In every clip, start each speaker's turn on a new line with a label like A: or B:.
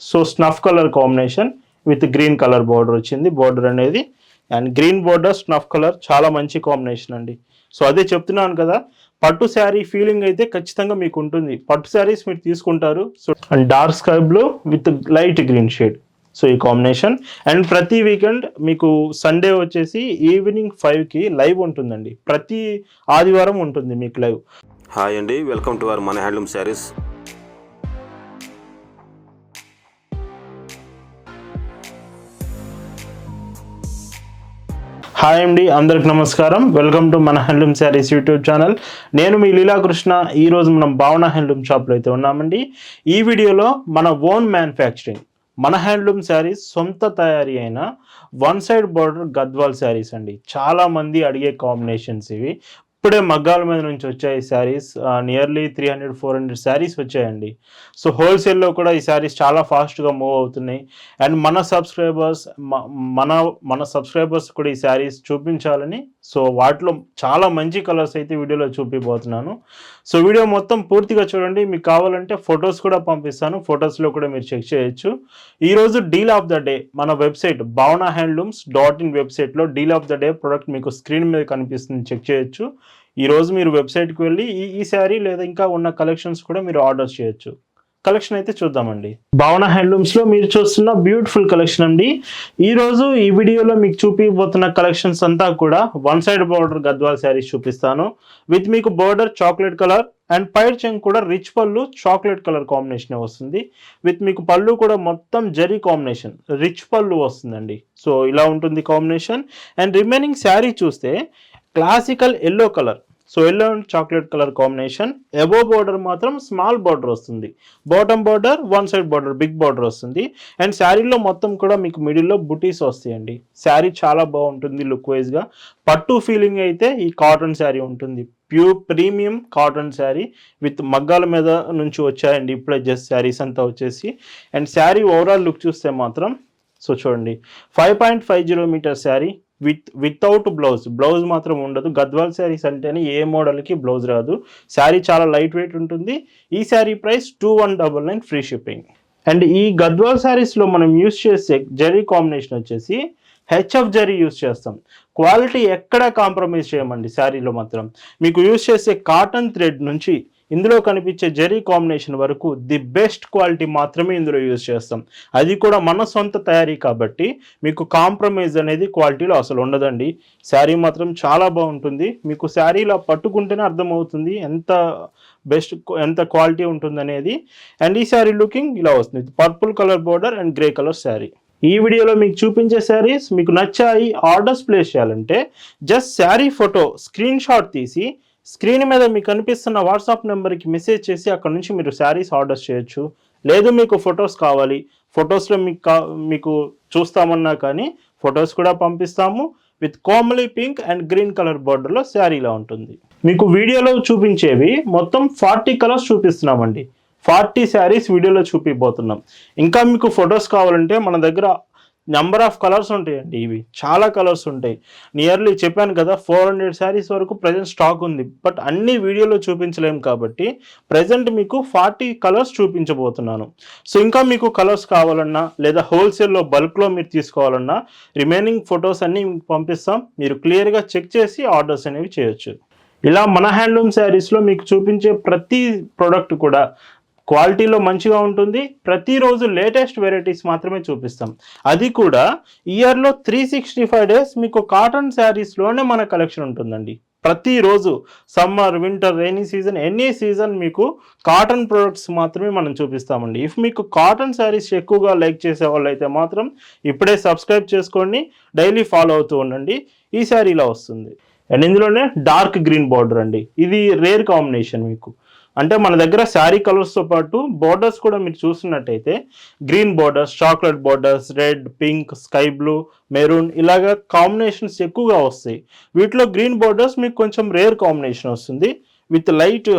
A: So snuff colour combination with green colour border వచ్చింది. Border అనేది and green border snuff colour చాలా మంచి combination అండి. సో అదే చెప్తున్నాను కదా పట్టు శారీ ఫీలింగ్ అయితే ఖచ్చితంగా మీకు ఉంటుంది. పట్టు శారీస్ మీరు తీసుకుంటారు. So and dark sky blue with light green shade. So ఈ కాంబినేషన్ అండ్ ప్రతి వీకెండ్ మీకు సండే వచ్చేసి ఈవినింగ్ ఫైవ్కి లైవ్ ఉంటుందండి. ప్రతి ఆదివారం ఉంటుంది మీకు లైవ్.
B: హాయ్ అండి వెల్కమ్ టు అవర్ మన హ్యాండ్లూమ్ శారీస్.
A: హాయ్ అండి అందరికి నమస్కారం. వెల్కమ్ టు మన హ్యాండ్లూమ్ శారీస్ యూట్యూబ్ ఛానల్ నేను మీ లీలాకృష్ణ. ఈరోజు మనం భావన హ్యాండ్లూమ్ షాప్లో అయితే ఉన్నామండి. ఈ వీడియోలో మన ఓన్ మ్యానుఫ్యాక్చరింగ్ మన హ్యాండ్లూమ్ శారీస్ సొంత తయారీ అయిన one side border Gadwal saris అండి. చాలామంది అడిగే కాంబినేషన్స్ ఇవి. ఇప్పుడే మగ్గాల మీద నుంచి వచ్చాయి saris. Nearly three hundred four hundred saris వచ్చాయండి. సో హోల్సేల్లో కూడా ఈ శారీస్ చాలా ఫాస్ట్గా మూవ్ అవుతున్నాయి. అండ్ మన సబ్స్క్రైబర్స్ మన మన సబ్స్క్రైబర్స్ కూడా ఈ శారీస్ చూపించాలని సో వాటిలో చాలా మంచి కలర్స్ అయితే వీడియోలో చూపిపోతున్నాను. సో వీడియో మొత్తం పూర్తిగా చూడండి. మీకు కావాలంటే ఫొటోస్ కూడా పంపిస్తాను. ఫొటోస్లో కూడా మీరు చెక్ చేయొచ్చు. ఈరోజు డీల్ ఆఫ్ ద డే మన website Bhavana handlooms dot in వెబ్సైట్లో deal of the day product మీకు స్క్రీన్ మీద కనిపిస్తుంది. చెక్ చేయొచ్చు. ఈరోజు మీరు వెబ్సైట్కి వెళ్ళి ఈ ఈ శారీ లేదా ఇంకా ఉన్న కలెక్షన్స్ కూడా మీరు ఆర్డర్ చేయొచ్చు. కలెక్షన్ అయితే చూద్దామండి. భావన హ్యాండ్లూమ్స్లో మీరు చూస్తున్న బ్యూటిఫుల్ కలెక్షన్ అండి. ఈ రోజు ఈ వీడియోలో మీకు చూపిపోతున్న కలెక్షన్స్ అంతా కూడా one side border Gadwal saris చూపిస్తాను. విత్ మీకు బార్డర్ చాక్లెట్ కలర్ అండ్ పైర్ చెంగ్ కూడా రిచ్ పళ్ళు చాక్లెట్ కలర్ కాంబినేషన్ వస్తుంది. విత్ మీకు పళ్ళు కూడా మొత్తం జరీ కాంబినేషన్ రిచ్ పళ్ళు వస్తుందండి. సో ఇలా ఉంటుంది కాంబినేషన్ అండ్ రిమైనింగ్ శారీ చూస్తే classical yellow colour so yellow and chocolate colour combination above border మాత్రం స్మాల్ బార్డర్ వస్తుంది. Bottom border one side border big border వస్తుంది. అండ్ శారీలో మొత్తం కూడా మీకు మిడిల్లో బుటీస్ వస్తాయండి. శారీ చాలా బాగుంటుంది లుక్ వైజ్గా పట్టు ఫీలింగ్ అయితే ఈ కాటన్ శారీ ఉంటుంది. Pure premium cotton sari with మగ్గాల మీద నుంచి వచ్చాయండి. ఇప్పుడే జస్ట్ శారీస్ అంతా వచ్చేసి. అండ్ శారీ ఓవరాల్ లుక్ చూస్తే మాత్రం సో చూడండి. Five point five zero metre sari with without blouse blouse మాత్రం ఉండదు. గద్వాల్ శారీస్ అంటేనే ఏ మోడల్కి బ్లౌజ్ రాదు. శారీ చాలా లైట్ వెయిట్ ఉంటుంది. ఈ sari price two one double nine free shipping and ఈ గద్వాల్ శారీస్లో మనం యూస్ చేసే జరీ కాంబినేషన్ వచ్చేసి హెచ్ఎఫ్ జరీ యూస్ చేస్తాం. క్వాలిటీ ఎక్కడ కాంప్రమైజ్ చేయమండి శారీలో మాత్రం. మీకు యూస్ చేసే కాటన్ థ్రెడ్ నుంచి ఇందులో కనిపించే జెర్రీ కాంబినేషన్ వరకు ది బెస్ట్ క్వాలిటీ మాత్రమే ఇందులో యూజ్ చేస్తాం. అది కూడా మన సొంత తయారీ కాబట్టి మీకు కాంప్రమైజ్ అనేది క్వాలిటీలో అసలు ఉండదండి. శారీ మాత్రం చాలా బాగుంటుంది. మీకు శారీలో పట్టుకుంటేనే అర్థమవుతుంది ఎంత బెస్ట్ ఎంత క్వాలిటీ ఉంటుందనేది. అండ్ ఈ శారీ లుకింగ్ ఇలా వస్తుంది. Purple colour border and grey colour sari. ఈ వీడియోలో మీకు చూపించే శారీస్ మీకు నచ్చాయి ఆర్డర్స్ ప్లేస్ చేయాలంటే just sari photo screen shot తీసి స్క్రీన్ మీద మీకు కనిపిస్తున్న వాట్సాప్ నెంబర్కి మెసేజ్ చేసి అక్కడ నుంచి మీరు శారీస్ ఆర్డర్ చేయొచ్చు. లేదు మీకు ఫొటోస్ కావాలి. ఫొటోస్లో మీకు కా మీకు చూస్తామన్నా కానీ ఫొటోస్ కూడా పంపిస్తాము. విత్ కోమలీ పింక్ అండ్ గ్రీన్ కలర్ బార్డర్లో శారీలా ఉంటుంది. మీకు వీడియోలో చూపించేవి మొత్తం ఫార్టీ కలర్స్ చూపిస్తున్నామండి. ఫార్టీ శారీస్ వీడియోలో చూపిపోతున్నాం ఇంకా మీకు ఫొటోస్ కావాలంటే మన దగ్గర నెంబర్ ఆఫ్ కలర్స్ ఉంటాయండి. ఇవి చాలా కలర్స్ ఉంటాయి. నియర్లీ చెప్పాను కదా ఫోర్ హండ్రెడ్ శారీస్ వరకు ప్రజెంట్ స్టాక్ ఉంది. బట్ అన్ని వీడియోలో చూపించలేము కాబట్టి ప్రజెంట్ మీకు ఫార్టీ కలర్స్ చూపించబోతున్నాను. సో ఇంకా మీకు కలర్స్ కావాలన్నా లేదా హోల్సేల్లో బల్క్లో మీరు తీసుకోవాలన్నా రిమైనింగ్ ఫొటోస్ అన్నీ మీకు పంపిస్తాం. మీరు క్లియర్గా చెక్ చేసి ఆర్డర్స్ అనేవి చేయొచ్చు. ఇలా మన హ్యాండ్లూమ్ శారీస్లో మీకు చూపించే ప్రతి ప్రోడక్ట్ కూడా క్వాలిటీలో మంచిగా ఉంటుంది. ప్రతిరోజు లేటెస్ట్ వెరైటీస్ మాత్రమే చూపిస్తాం. అది కూడా ఇయర్లో త్రీ సిక్స్టీ ఫైవ్ డేస్ మీకు కాటన్ శారీస్లోనే మన కలెక్షన్ ఉంటుందండి. ప్రతిరోజు summer winter rainy season any season మీకు కాటన్ ప్రొడక్ట్స్ మాత్రమే మనం చూపిస్తామండి. ఇఫ్ మీకు కాటన్ శారీస్ ఎక్కువగా లైక్ చేసే వాళ్ళు అయితే మాత్రం ఇప్పుడే సబ్స్క్రైబ్ చేసుకోండి. డైలీ ఫాలో అవుతూ ఉండండి. ఈ శారీ ఇలా వస్తుంది. అండ్ ఇందులోనే డార్క్ గ్రీన్ బార్డర్ అండి. ఇది రేర్ కాంబినేషన్ మీకు. అంటే మన దగ్గర శారీ కలర్స్తో పాటు బార్డర్స్ కూడా మీరు చూసినట్టయితే green borders chocolate borders red pink sky blue maroon ఇలాగా కాంబినేషన్స్ ఎక్కువగా వస్తాయి. వీటిలో గ్రీన్ బార్డర్స్ మీకు కొంచెం రేర్ కాంబినేషన్ వస్తుంది. విత్ లైట్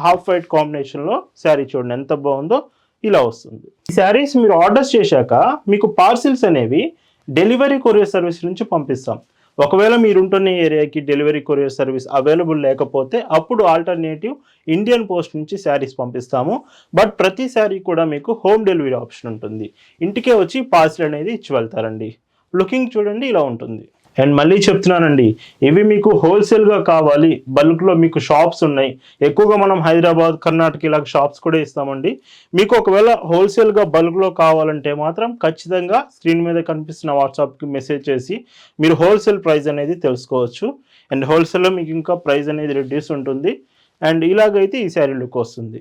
A: హాఫ్ వైట్ కాంబినేషన్లో శారీ చూడండి ఎంత బాగుందో ఇలా వస్తుంది. ఈ శారీస్ మీరు ఆర్డర్స్ చేశాక మీకు పార్సిల్స్ అనేవి డెలివరీ కొరియర్ సర్వీస్ నుంచి పంపిస్తాం. ఒకవేళ మీరుంటున్న ఏరియాకి డెలివరీ కొరియర్ సర్వీస్ అవైలబుల్ లేకపోతే అప్పుడు ఆల్టర్నేటివ్ ఇండియన్ పోస్ట్ నుంచి శారీస్ పంపిస్తాము. బట్ ప్రతి శారీ కూడా మీకు హోమ్ డెలివరీ ఆప్షన్ ఉంటుంది. ఇంటికే వచ్చి పార్సిల్ అనేది ఇచ్చి వెళ్తారండి. లుకింగ్ చూడండి ఇలా ఉంటుంది. అండ్ మళ్ళీ చెప్తున్నానండి ఇవి మీకు హోల్సేల్గా కావాలి బల్క్లో మీకు షాప్స్ ఉన్నాయి. ఎక్కువగా మనం హైదరాబాద్ కర్ణాటక ఇలాగ షాప్స్ కూడా ఇస్తామండి. మీకు ఒకవేళ హోల్సేల్గా బల్క్లో కావాలంటే మాత్రం ఖచ్చితంగా స్క్రీన్ మీద కనిపిస్తున్న వాట్సాప్కి మెసేజ్ చేసి మీరు హోల్సేల్ ప్రైస్ అనేది తెలుసుకోవచ్చు. అండ్ హోల్సేల్లో మీకు ఇంకా ప్రైస్ అనేది రెడ్యూస్ ఉంటుంది. అండ్ ఇలాగైతే ఈ శారీ లుక్ వస్తుంది.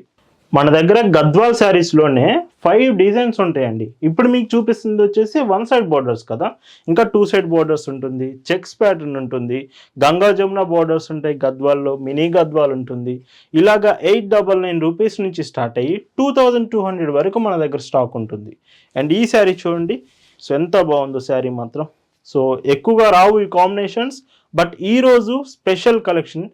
A: మన దగ్గర గద్వాల్ శారీస్లోనే ఫైవ్ డిజైన్స్ ఉంటాయండి. ఇప్పుడు మీకు చూపిస్తుంది వచ్చేసి వన్ సైడ్ బోర్డర్స్ కదా. ఇంకా టూ సైడ్ బోర్డర్స్ ఉంటుంది. చెక్స్ ప్యాటర్న్ ఉంటుంది. గంగా జమున బోర్డర్స్ ఉంటాయి గద్వాల్లో మినీ గద్వాల్ ఉంటుంది. ఇలాగా ఎయిట్ డబల్ నైన్ రూపీస్ నుంచి స్టార్ట్ అయ్యి టూ థౌజండ్ టూ హండ్రెడ్ వరకు మన దగ్గర స్టాక్ ఉంటుంది. అండ్ ఈ శారీ చూడండి. సో ఎంత బాగుందో శారీ మాత్రం. సో ఎక్కువగా రావు ఈ కాంబినేషన్స్ బట్ ఈరోజు స్పెషల్ కలెక్షన్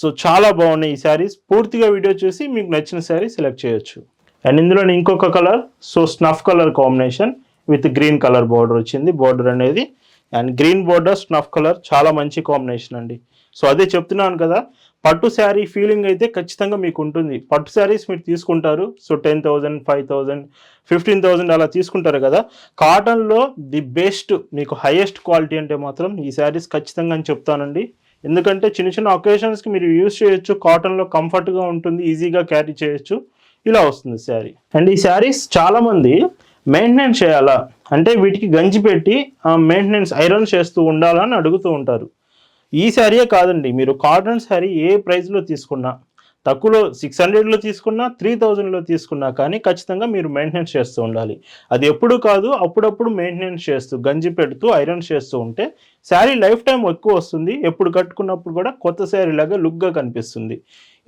A: సో చాలా బాగున్నాయి ఈ శారీస్ పూర్తిగా వీడియో చూసి మీకు నచ్చిన శారీ సెలెక్ట్ చేయొచ్చు. అండ్ ఇందులో ఇంకొక colour so snuff colour combination with green colour border వచ్చింది. బార్డర్ అనేది and green border snuff colour చాలా మంచి కాంబినేషన్ అండి. సో అదే చెప్తున్నాను కదా పట్టు శారీ ఫీలింగ్ అయితే ఖచ్చితంగా మీకు ఉంటుంది. పట్టు శారీస్ మీరు తీసుకుంటారు so ten thousand five thousand fifteen thousand అలా తీసుకుంటారు కదా కాటన్లో ది బెస్ట్ మీకు హైయెస్ట్ క్వాలిటీ అంటే మాత్రం ఈ శారీస్ ఖచ్చితంగా అని చెప్తానండి. ఎందుకంటే చిన్న చిన్న ఒకేషన్స్కి మీరు యూస్ చేయొచ్చు కాటన్లో కంఫర్ట్గా ఉంటుంది ఈజీగా క్యారీ చేయొచ్చు ఇలా వస్తుంది శారీ అండ్ ఈ శారీస్ చాలామంది మెయింటెనెన్స్ చేయాలా? అంటే వీటికి గంజి పెట్టి మెయింటెనెన్స్ ఐరన్ చేస్తూ ఉండాలని అడుగుతూ ఉంటారు. ఈ శారీయే కాదండి మీరు కాటన్ శారీ ఏ ప్రైస్లో తీసుకున్నా తక్కువలో సిక్స్ హండ్రెడ్లో తీసుకున్నా త్రీ థౌజండ్లో తీసుకున్నా కానీ ఖచ్చితంగా మీరు మెయింటెనెన్స్ చేస్తూ ఉండాలి. అది ఎప్పుడు కాదు అప్పుడప్పుడు మెయింటెనెన్స్ చేస్తూ గంజి పెడుతూ ఐరన్ చేస్తూ ఉంటే శారీ లైఫ్ టైం ఎక్కువ వస్తుంది. ఎప్పుడు కట్టుకున్నప్పుడు కూడా కొత్త శారీ లాగా లుక్గా కనిపిస్తుంది.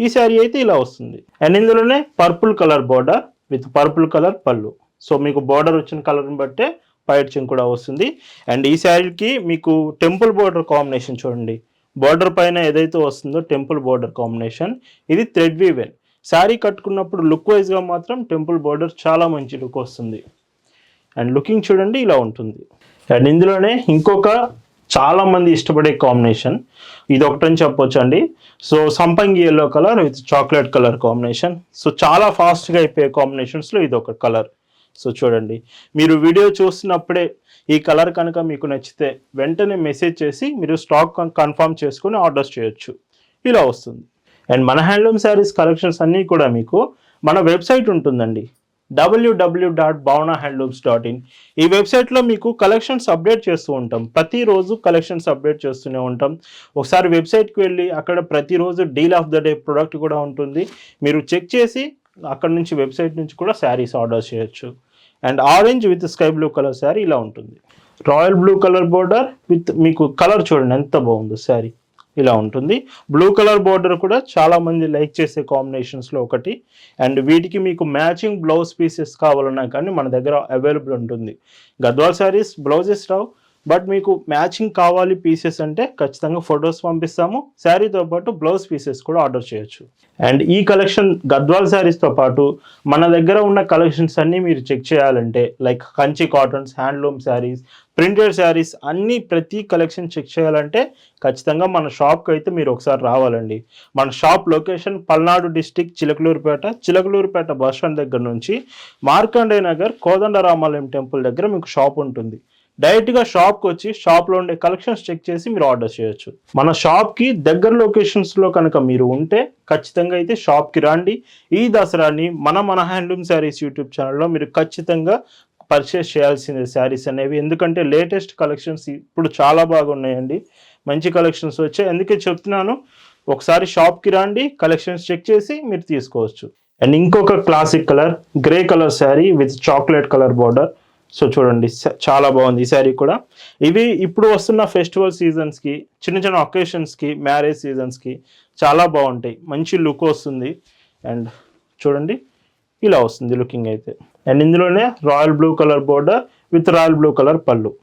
A: ఈ శారీ అయితే ఇలా వస్తుంది. అండ్ ఇందులోనే purple colour border with purple colour పళ్ళు. సో మీకు బార్డర్ వచ్చిన కలర్ని బట్టే పైడ్చింగ్ కూడా వస్తుంది. అండ్ ఈ శారీకి మీకు టెంపుల్ బార్డర్ కాంబినేషన్ చూడండి. బార్డర్ పైన ఏదైతే వస్తుందో టెంపుల్ బార్డర్ కాంబినేషన్ ఇది థ్రెడ్ వీవెన్. శారీ కట్టుకున్నప్పుడు లుక్ వైజ్గా మాత్రం టెంపుల్ బార్డర్ చాలా మంచి లుక్ వస్తుంది. అండ్ లుకింగ్ చూడండి ఇలా ఉంటుంది. అండ్ ఇందులోనే ఇంకొక చాలా మంది ఇష్టపడే కాంబినేషన్. ఇది ఒకటని చెప్పొచ్చు అండి సో సంపంగి yellow colour with chocolate colour combination so చాలా ఫాస్ట్గా అయిపోయే కాంబినేషన్స్లో ఇది ఒక కలర్ సో చూడండి మీరు వీడియో చూస్తున్నప్పుడే ఈ కలర్ కనుక మీకు నచ్చితే వెంటనే మెసేజ్ చేసి మీరు స్టాక్ కన్ఫర్మ్ చేసుకుని ఆర్డర్స్ చేయొచ్చు. ఇలా వస్తుంది. అండ్ మన హ్యాండ్లూమ్ శారీస్ కలెక్షన్స్ అన్నీ కూడా మీకు మన వెబ్సైట్ ఉంటుందండి. WWW dot Bhavana handlooms dot in. ఈ వెబ్సైట్లో మీకు కలెక్షన్స్ అప్డేట్ చేస్తూ ఉంటాం. ప్రతిరోజు కలెక్షన్స్ అప్డేట్ చేస్తూనే ఉంటాం. ఒకసారి వెబ్సైట్కి వెళ్ళి అక్కడ ప్రతిరోజు deal of the day product కూడా ఉంటుంది. మీరు చెక్ చేసి అక్కడ నుంచి వెబ్సైట్ నుంచి కూడా శారీస్ ఆర్డర్ చేయొచ్చు. And orange with sky blue colour sari ఇలా ఉంటుంది. Royal blue colour border with మీకు కలర్ చూడండి ఎంత బాగుందో శారీ ఇలా ఉంటుంది. బ్లూ కలర్ బోర్డర్ కూడా చాలా మంది లైక్ చేసే కాంబినేషన్స్లో ఒకటి. అండ్ వీటికి మీకు మ్యాచింగ్ బ్లౌజ్ పీసెస్ కావాలన్నా కానీ మన దగ్గర అవైలబుల్ ఉంటుంది. గద్వాల్ శారీస్ బ్లౌజెస్ రావు బట్ మీకు మ్యాచింగ్ కావాలి పీసెస్ అంటే ఖచ్చితంగా ఫొటోస్ పంపిస్తాము. శారీతో పాటు బ్లౌజ్ పీసెస్ కూడా ఆర్డర్ చేయొచ్చు. అండ్ ఈ కలెక్షన్ గద్వాల్ శారీస్తో పాటు మన దగ్గర ఉన్న కలెక్షన్స్ అన్నీ మీరు చెక్ చేయాలంటే like Kanchi cottons handloom saris printed saris అన్ని ప్రతి కలెక్షన్ చెక్ చేయాలంటే ఖచ్చితంగా మన షాప్కి అయితే మీరు ఒకసారి రావాలండి. మన shop location Palnadu district Chilakaluripet Chilakaluripet bus stand దగ్గర నుంచి మార్కండే నగర్ కోదండరామాలయం టెంపుల్ దగ్గర మీకు షాప్ ఉంటుంది. డైరెక్ట్గా షాప్కి వచ్చి షాప్లో ఉండే కలెక్షన్స్ చెక్ చేసి మీరు ఆర్డర్ చేయొచ్చు. మన షాప్కి దగ్గర లొకేషన్స్లో కనుక మీరు ఉంటే ఖచ్చితంగా అయితే షాప్కి రండి. ఈ దసరాని మన మన హ్యాండ్లూమ్ శారీస్ యూట్యూబ్ ఛానల్లో మీరు ఖచ్చితంగా పర్చేస్ చేయాల్సిందే శారీస్ అనేవి. ఎందుకంటే లేటెస్ట్ కలెక్షన్స్ ఇప్పుడు చాలా బాగున్నాయండి. మంచి కలెక్షన్స్ వచ్చాయి. అందుకే చెప్తున్నాను ఒకసారి షాప్కి రండి కలెక్షన్స్ చెక్ చేసి మీరు తీసుకోవచ్చు. అండ్ ఇంకొక classic colour grey colour sari with chocolate colour border. So చూడండి స- చాలా బాగుంది ఈ శారీ కూడా. ఇవి ఇప్పుడు వస్తున్న ఫెస్టివల్ సీజన్స్కి చిన్న చిన్న ఒకేషన్స్కి మ్యారేజ్ సీజన్స్కి చాలా బాగుంటాయి. మంచి లుక్ వస్తుంది. అండ్ చూడండి ఇలా వస్తుంది లుకింగ్ అయితే. అండ్ ఇందులోనే royal blue colour border with royal blue colour పళ్ళు.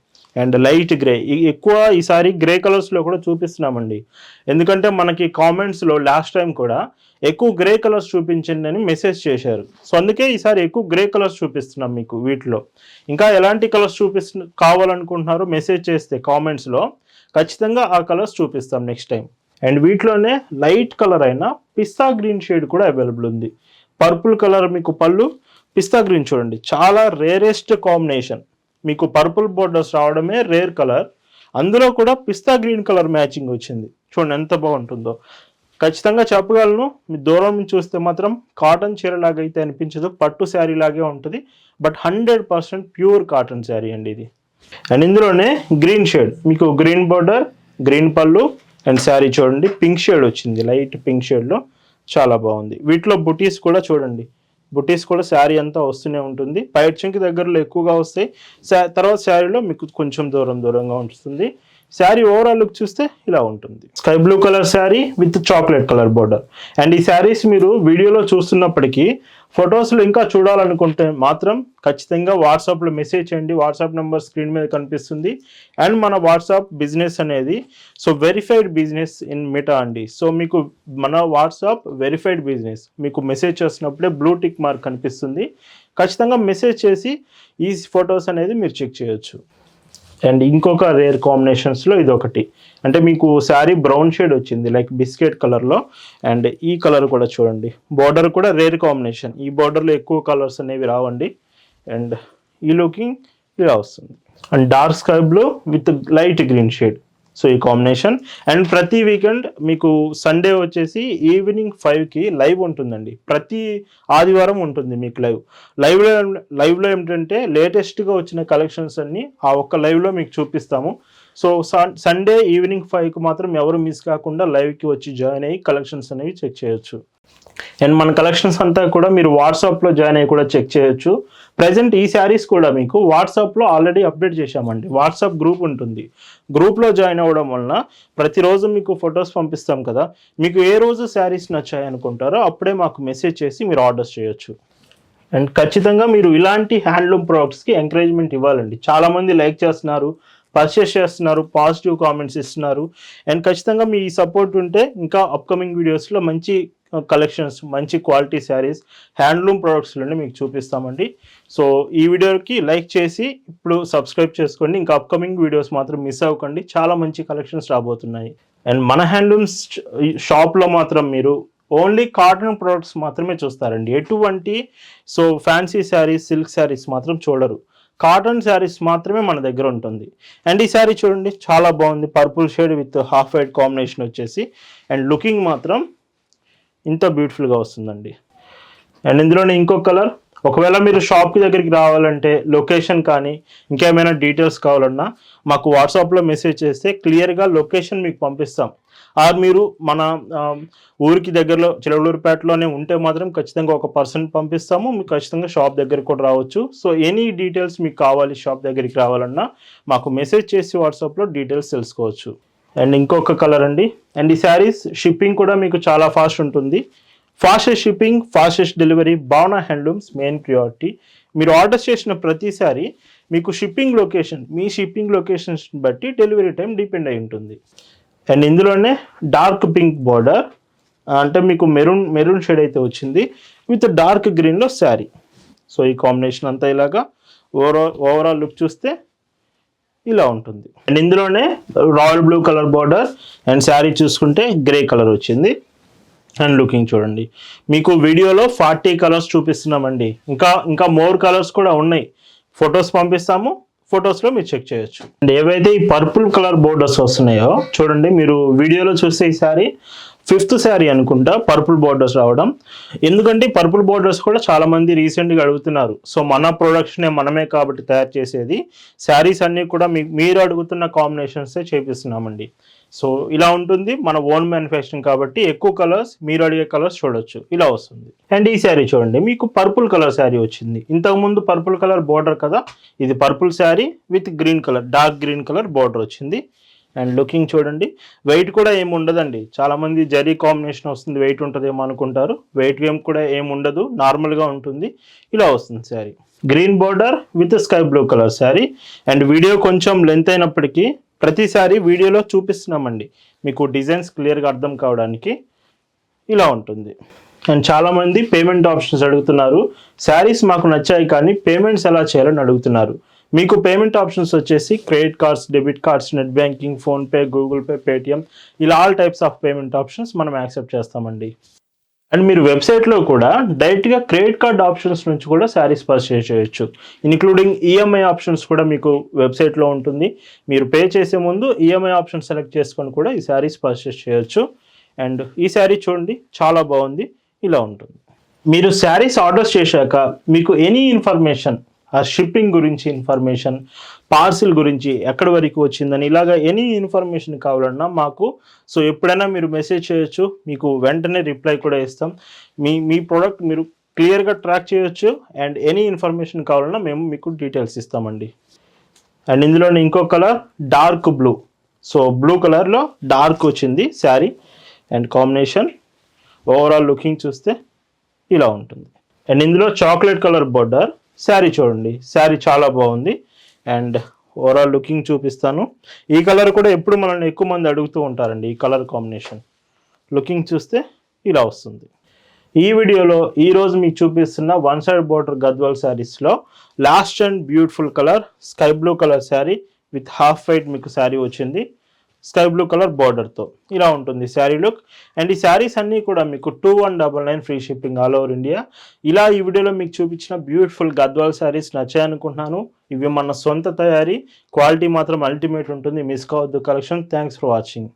A: And light grey. ఎక్కువ ఈసారి గ్రే కలర్స్లో కూడా చూపిస్తున్నామండి. ఎందుకంటే మనకి కామెంట్స్లో లాస్ట్ టైం కూడా ఎక్కువ గ్రే కలర్స్ చూపించండి అని మెసేజ్ చేశారు. సో అందుకే ఈసారి ఎక్కువ గ్రే కలర్స్ చూపిస్తున్నాం మీకు వీటిలో. ఇంకా ఎలాంటి కలర్స్ చూపిస్తు కావాలనుకుంటున్నారో మెసేజ్ చేస్తే కామెంట్స్లో ఖచ్చితంగా ఆ కలర్స్ చూపిస్తాం నెక్స్ట్ టైం అండ్ వీటిలోనే లైట్ కలర్ అయిన పిస్తా గ్రీన్ షేడ్ కూడా అవైలబుల్ ఉంది. పర్పుల్ కలర్ మీకు పళ్ళు పిస్తా గ్రీన్ చూడండి. చాలా రేరెస్ట్ కాంబినేషన్ మీకు పర్పుల్ బోర్డర్స్ రావడమే రేర్ కలర్ అందులో కూడా పిస్తా గ్రీన్ కలర్ మ్యాచింగ్ వచ్చింది. చూడండి ఎంత బాగుంటుందో. ఖచ్చితంగా చెప్పగలను. మీ దూరం నుంచి చూస్తే మాత్రం కాటన్ చీర లాగా అయితే అనిపించదు. పట్టు శారీ లాగే ఉంటుంది. But hundred percent pure cotton sari అండి ఇది. అండ్ ఇందులోనే గ్రీన్ షేడ్ మీకు గ్రీన్ బార్డర్ గ్రీన్ పళ్ళు అండ్ శారీ చూడండి. పింక్ షేడ్ వచ్చింది. లైట్ పింక్ షేడ్లో చాలా బాగుంది. వీటిలో బుటీస్ కూడా చూడండి. బుటీస్ కూడా శారీ అంతా వస్తూనే ఉంటుంది. పైడ్చింకి దగ్గరలో ఎక్కువగా వస్తాయి. తర్వాత శారీలో మీకు కొంచెం దూరం దూరంగా ఉంటుంది. శారీ ఓవరాల్ లుక్ చూస్తే ఇలా ఉంటుంది. Sky blue colour sari with chocolate colour border. And ఈ శారీస్ మీరు వీడియోలో చూస్తున్నప్పటికీ ఫొటోస్లు ఇంకా చూడాలనుకుంటే మాత్రం ఖచ్చితంగా వాట్సాప్లో మెసేజ్ చేయండి. వాట్సాప్ నెంబర్ స్క్రీన్ మీద కనిపిస్తుంది. అండ్ మన వాట్సాప్ బిజినెస్ అనేది so verified business in Meta అండి. సో మీకు మన వాట్సాప్ వెరిఫైడ్ బిజినెస్ మీకు మెసేజ్ చేసినప్పుడే బ్లూ టిక్ మార్క్ కనిపిస్తుంది. ఖచ్చితంగా మెసేజ్ చేసి ఈ ఫొటోస్ అనేది మీరు చెక్ చేయొచ్చు. అండ్ ఇంకొక రేర్ కాంబినేషన్స్లో ఇది ఒకటి అంటే మీకు శారీ బ్రౌన్ షేడ్ వచ్చింది లైక్ బిస్కెట్ కలర్లో అండ్ ఈ కలర్ కూడా చూడండి. బార్డర్ కూడా రేర్ కాంబినేషన్ ఈ బార్డర్లో ఎక్కువ కలర్స్ అనేవి రావండి. అండ్ ఈ లుకింగ్ ఇలా వస్తుంది. And dark sky blue with light green shade so ఈ కాంబినేషన్ అండ్ ప్రతి వీకెండ్ మీకు సండే వచ్చేసి ఈవినింగ్ ఫైవ్కి లైవ్ ఉంటుందండి. ప్రతి ఆదివారం ఉంటుంది మీకు లైవ్ లైవ్లో లైవ్లో ఏమిటంటే లేటెస్ట్గా వచ్చిన కలెక్షన్స్ అన్నీ ఆ ఒక్క లైవ్లో మీకు చూపిస్తాము. సో సండే ఈవినింగ్ ఫైవ్కి మాత్రం ఎవరు మిస్ కాకుండా లైవ్కి వచ్చి జాయిన్ అయ్యి కలెక్షన్స్ అనేవి చెక్ చేయొచ్చు. అండ్ మన కలెక్షన్స్ అంతా కూడా మీరు వాట్సాప్లో జాయిన్ అయ్యి కూడా చెక్ చేయొచ్చు. ప్రజెంట్ ఈ శారీస్ కూడా మీకు వాట్సాప్లో ఆల్రెడీ అప్డేట్ చేశామండి. వాట్సాప్ గ్రూప్ ఉంటుంది. గ్రూప్లో జాయిన్ అవ్వడం వలన ప్రతిరోజు మీకు ఫొటోస్ పంపిస్తాం కదా. మీకు ఏ రోజు శారీస్ నచ్చాయి అనుకుంటారో అప్పుడే మాకు మెసేజ్ చేసి మీరు ఆర్డర్స్ చేయొచ్చు. అండ్ ఖచ్చితంగా మీరు ఇలాంటి హ్యాండ్లూమ్ ప్రోడక్ట్స్కి ఎంకరేజ్మెంట్ ఇవ్వాలండి. చాలామంది లైక్ చేస్తున్నారు. పర్చేస్ చేస్తున్నారు పాజిటివ్ కామెంట్స్ ఇస్తున్నారు. అండ్ ఖచ్చితంగా మీ సపోర్ట్ ఉంటే ఇంకా అప్కమింగ్ వీడియోస్లో మంచి కలెక్షన్స్ మంచి క్వాలిటీ శారీస్ హ్యాండ్లూమ్ ప్రొడక్ట్స్లోనే మీకు చూపిస్తామండి. సో ఈ వీడియోకి లైక్ చేసి ఇప్పుడు సబ్స్క్రైబ్ చేసుకోండి. ఇంకా అప్కమింగ్ వీడియోస్ మాత్రం మిస్ అవ్వకండి. చాలా మంచి కలెక్షన్స్ రాబోతున్నాయి. అండ్ మన హ్యాండ్లూమ్స్ షాప్లో మాత్రం మీరు ఓన్లీ కాటన్ ప్రోడక్ట్స్ మాత్రమే చూస్తారండి. ఎటువంటి so fancy saris silk saris మాత్రం చూడరు. కాటన్ శారీస్ మాత్రమే మన దగ్గర ఉంటుంది. అండ్ ఈ శారీ చూడండి చాలా బాగుంది. Purple shade with half white combination వచ్చేసి. అండ్ లుకింగ్ మాత్రం ఇంత బ్యూటిఫుల్గా వస్తుందండి. అండ్ ఇందులోనే ఇంకో కలర్ ఒకవేళ మీరు షాప్కి దగ్గరికి రావాలంటే లొకేషన్ కానీ ఇంకేమైనా డీటెయిల్స్ కావాలన్నా మాకు వాట్సాప్లో మెసేజ్ చేస్తే క్లియర్గా లొకేషన్ మీకు పంపిస్తాం. ఆర్ మీరు మన ఊరికి దగ్గరలో చిలవలూరుపేటలోనే ఉంటే మాత్రం ఖచ్చితంగా ఒక పర్సన్ పంపిస్తాము. మీకు ఖచ్చితంగా షాప్ దగ్గరికి కూడా రావచ్చు. సో ఎనీ డీటెయిల్స్ మీకు కావాలి షాప్ దగ్గరికి రావాలన్నా మాకు మెసేజ్ చేసి వాట్సాప్లో డీటెయిల్స్ తెలుసుకోవచ్చు. అండ్ ఇంకొక కలర్ అండి. అండ్ ఈ శారీస్ షిప్పింగ్ కూడా మీకు చాలా ఫాస్ట్ ఉంటుంది. Fastest shipping fastest delivery Bhavana handlooms main priority. మీరు ఆర్డర్ చేసిన ప్రతిసారి మీకు షిప్పింగ్ లొకేషన్ మీ షిప్పింగ్ లొకేషన్స్ బట్టి డెలివరీ టైం డిపెండ్ అయి ఉంటుంది. అండ్ ఇందులోనే డార్క్ పింక్ బార్డర్ అంటే మీకు మెరూన్ మెరూన్ షేడ్ అయితే వచ్చింది విత్ డార్క్ గ్రీన్లో శారీ. సో ఈ కాంబినేషన్ అంతా ఇలాగా ఓవరాల్ ఓవరాల్ లుక్ చూస్తే ఇలా ఉంటుంది. అండ్ ఇందులోనే royal blue colour border and sari చూసుకుంటే గ్రే కలర్ వచ్చింది. అండ్ లుకింగ్ చూడండి. మీకు వీడియోలో ఫార్టీ కలర్స్ చూపిస్తున్నామండి. ఇంకా ఇంకా మోర్ కలర్స్ కూడా ఉన్నాయి. ఫొటోస్ పంపిస్తాము. ఫొటోస్లో మీరు చెక్ చేయొచ్చు. అండ్ ఏవైతే ఈ పర్పుల్ కలర్ బోర్డర్స్ వస్తున్నాయో చూడండి మీరు వీడియోలో చూస్తే ఈ శారీ ఫిఫ్త్ శారీ అనుకుంటా పర్పుల్ బోర్డర్స్ రావడం. ఎందుకంటే పర్పుల్ బోర్డర్స్ కూడా చాలా మంది రీసెంట్గా అడుగుతున్నారు. సో మన ప్రొడక్షనే మనమే కాబట్టి తయారు చేసేది. శారీస్ అన్నీ కూడా మీ మీరు అడుగుతున్న కాంబినేషన్సే చేపిస్తున్నామండి. సో ఇలా ఉంటుంది మన ఓన్ మ్యానుఫ్యాక్చరింగ్ కాబట్టి ఎక్కువ కలర్స్ మీరు అడిగే కలర్స్ చూడొచ్చు. ఇలా వస్తుంది. అండ్ ఈ శారీ చూడండి మీకు పర్పుల్ కలర్ శారీ వచ్చింది. ఇంతకుముందు పర్పుల్ కలర్ బార్డర్ కదా ఇది purple sari with green colour dark green colour border వచ్చింది. అండ్ లుకింగ్ చూడండి వెయిట్ కూడా ఏమి ఉండదండి. చాలామంది జరీ కాంబినేషన్ వస్తుంది వెయిట్ ఉంటుందేమో అనుకుంటారు. వెయిట్ గేమ్ కూడా ఏమి ఉండదు నార్మల్గా ఉంటుంది. ఇలా వస్తుంది sari. Green border with sky blue colour sari and video కొంచెం లెంత్ అయినప్పటికీ ప్రతిసారి వీడియోలో చూపిస్తున్నామండి. మీకు డిజైన్స్ క్లియర్గా అర్థం కావడానికి ఇలా ఉంటుంది. అండ్ చాలామంది పేమెంట్ ఆప్షన్స్ అడుగుతున్నారు. శారీస్ మాకు నచ్చాయి కానీ పేమెంట్స్ ఎలా చేయాలని అడుగుతున్నారు. మీకు పేమెంట్ ఆప్షన్స్ వచ్చేసి credit cards debit cards net banking PhonePe Google Pay Paytm ఇలా all types of payment options మనం యాక్సెప్ట్ చేస్తామండి. అండ్ మీరు వెబ్సైట్లో కూడా డైరెక్ట్గా క్రెడిట్ కార్డ్ ఆప్షన్స్ నుంచి కూడా శారీస్ పర్చేస్ చేయొచ్చు. ఇన్క్లూడింగ్ ఈఎంఐ ఆప్షన్స్ కూడా మీకు వెబ్సైట్లో ఉంటుంది. మీరు పే చేసే ముందు ఈఎంఐ ఆప్షన్ సెలెక్ట్ చేసుకొని కూడా ఈ శారీస్ పర్చేస్ చేయొచ్చు. అండ్ ఈ శారీ చూడండి చాలా బాగుంది. ఇలా ఉంటుంది. మీరు శారీస్ ఆర్డర్స్ చేశాక మీకు ఎనీ ఇన్ఫర్మేషన్ ఆ షిప్పింగ్ గురించి ఇన్ఫర్మేషన్ పార్సిల్ గురించి ఎక్కడి వరకు వచ్చిందని ఇలాగ ఎనీ ఇన్ఫర్మేషన్ కావాలన్నా మాకు సో ఎప్పుడైనా మీరు మెసేజ్ చేయొచ్చు మీకు వెంటనే రిప్లై కూడా ఇస్తాం. మీ మీ ప్రోడక్ట్ మీరు క్లియర్గా ట్రాక్ చేయొచ్చు అండ్ ఎనీ ఇన్ఫర్మేషన్ కావాలన్నా మేము మీకు డీటెయిల్స్ ఇస్తామండి. అండ్ ఇందులోనే ఇంకో colour dark blue. So blue కలర్లో డార్క్ వచ్చింది sari and combination overall looking చూస్తే ఇలా ఉంటుంది. అండ్ ఇందులో చాక్లెట్ కలర్ బోర్డర్ శారీ చూడండి శారీ చాలా బాగుంది. అండ్ ఓవరాల్ లుకింగ్ చూపిస్తాను. ఈ కలర్ కూడా ఎప్పుడు మనల్ని ఎక్కువ మంది అడుగుతూ ఉంటారండి ఈ కలర్ కాంబినేషన్ లుకింగ్ చూస్తే ఇలా వస్తుంది. ఈ వీడియోలో ఈరోజు మీకు చూపిస్తున్న వన్ సైడ్ బోర్డర్ గద్వాల్ శారీస్లో last and beautiful colour sky blue colour sari with half white మీకు శారీ వచ్చింది. స్కై బ్లూ కలర్ బార్డర్తో ఇలా ఉంటుంది శారీ లుక్. అండ్ ఈ శారీస్ అన్నీ కూడా మీకు two one double nine free shipping all over India. ఇలా ఈ వీడియోలో మీకు చూపించిన బ్యూటిఫుల్ గద్వాల్ శారీస్ నచ్చాయనుకుంటున్నాను. ఇవి మన సొంత తయారీ. క్వాలిటీ మాత్రం అల్టిమేట్ ఉంటుంది. మిస్ కావద్దు కలెక్షన్. Thanks for watching